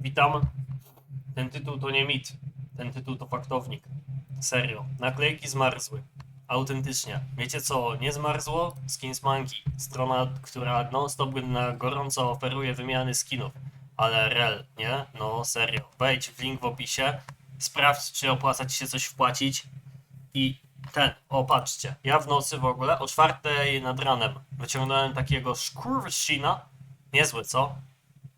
Witam. Ten tytuł to nie mit. Ten tytuł to faktownik. Serio. Naklejki zmarzły. Autentycznie. Wiecie co nie zmarzło? Skins Monkey. Strona, która non-stop na gorąco oferuje wymiany skinów. Ale rel, nie? No serio. Wejdź w link w opisie. Sprawdź, czy opłaca ci się coś wpłacić. I ten, o patrzcie. Ja w nocy w ogóle o czwartej nad ranem wyciągnąłem takiego skurwysyna. Niezły, co?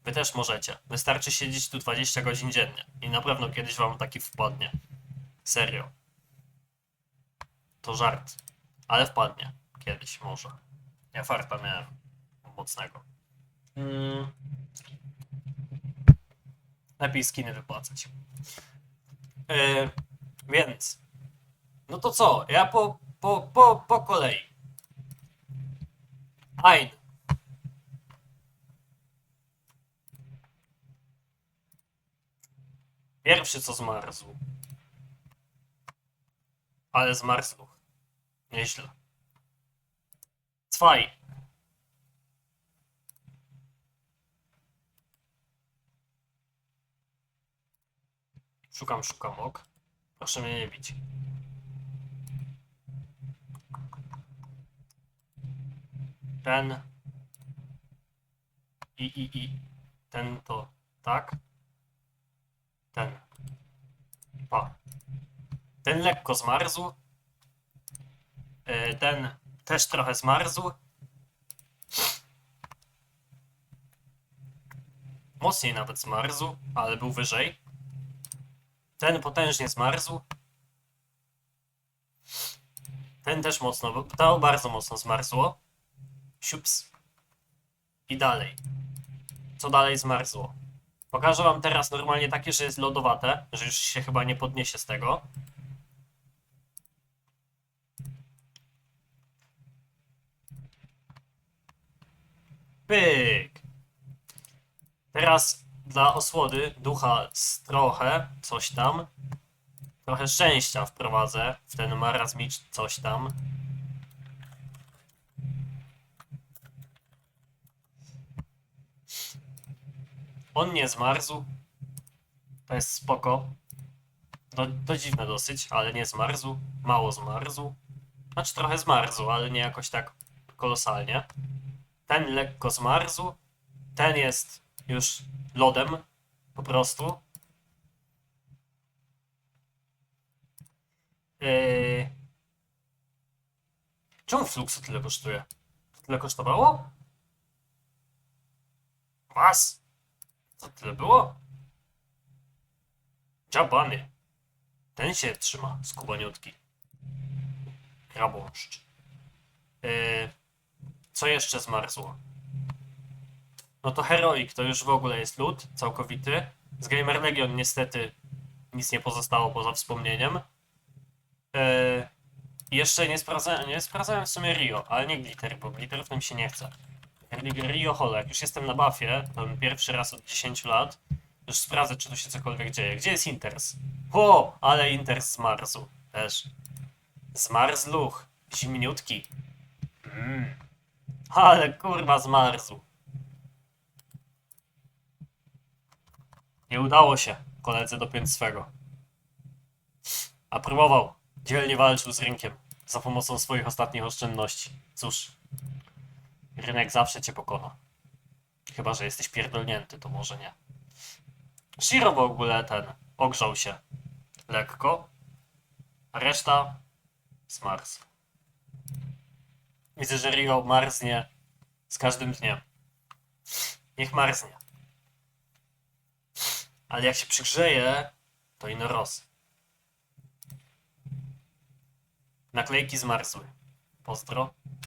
Wy też możecie. Wystarczy siedzieć tu 20 godzin dziennie. I na pewno kiedyś wam taki wpadnie. Serio. To żart. Ale wpadnie. Kiedyś może. Ja farta miałem. Mocnego. Mm. Lepiej skiny wypłacać. Yy, więc. No to co? Ja po, po, po, po kolei. Ein. Pierwszy co zmarzł. Ale zmarzł. Nieźle. Zwei. Szukam, szukam, ok. Proszę mnie nie bić. Ten. I, i, i. Ten to tak. Ten. Ten lekko zmarzł. E, Ten też trochę zmarzł. Mocniej nawet zmarzł, ale był wyżej. Ten potężnie zmarzł. Ten też mocno, to bardzo mocno zmarzło. Siups. I dalej. Co dalej zmarzło? Pokażę wam teraz normalnie takie, że jest lodowate, że już się chyba nie podniesie z tego. Pyk. Teraz dla osłody ducha z trochę, coś tam. Trochę szczęścia wprowadzę w ten marazmicz coś tam. On nie zmarzł. To jest spoko. To, to dziwne dosyć, ale nie zmarzł. Mało zmarzł. Znaczy trochę zmarzł, ale nie jakoś tak kolosalnie. Ten lekko zmarzł. Ten jest już lodem. Po prostu. Yy... Czemu Fluxu tyle kosztuje? To tyle kosztowało? Was? Co tyle było? Dziabany. Ten się trzyma, skubaniutki. Krabąszcz. Yy, co jeszcze zmarzło? No to Heroic to już w ogóle jest lód całkowity. Z Gamer Legion niestety nic nie pozostało poza wspomnieniem. Yy, jeszcze nie sprawdzałem, nie sprawdzałem w sumie Rio, ale nie Glitter, bo Glitterów nam się nie chce. Holo, jak już jestem na buffie, to pierwszy raz od 10 lat, już sprawdzę, czy tu się cokolwiek dzieje. Gdzie jest Inters? O, ale Inters zmarzł też. Zmarzluch, zimniutki. Mm. Ale kurwa zmarzł. Nie udało się koledze dopiąć swego. A próbował. Dzielnie walczył z rynkiem za pomocą swoich ostatnich oszczędności. Cóż, rynek zawsze cię pokona. Chyba, że jesteś pierdolnięty, to może nie. Shiro w ogóle ten ogrzał się lekko, a reszta zmarzł. Widzę, że Rio marznie z każdym dniem. Niech marznie. Ale jak się przygrzeje, to ino roz. Naklejki zmarzły. Pozdro.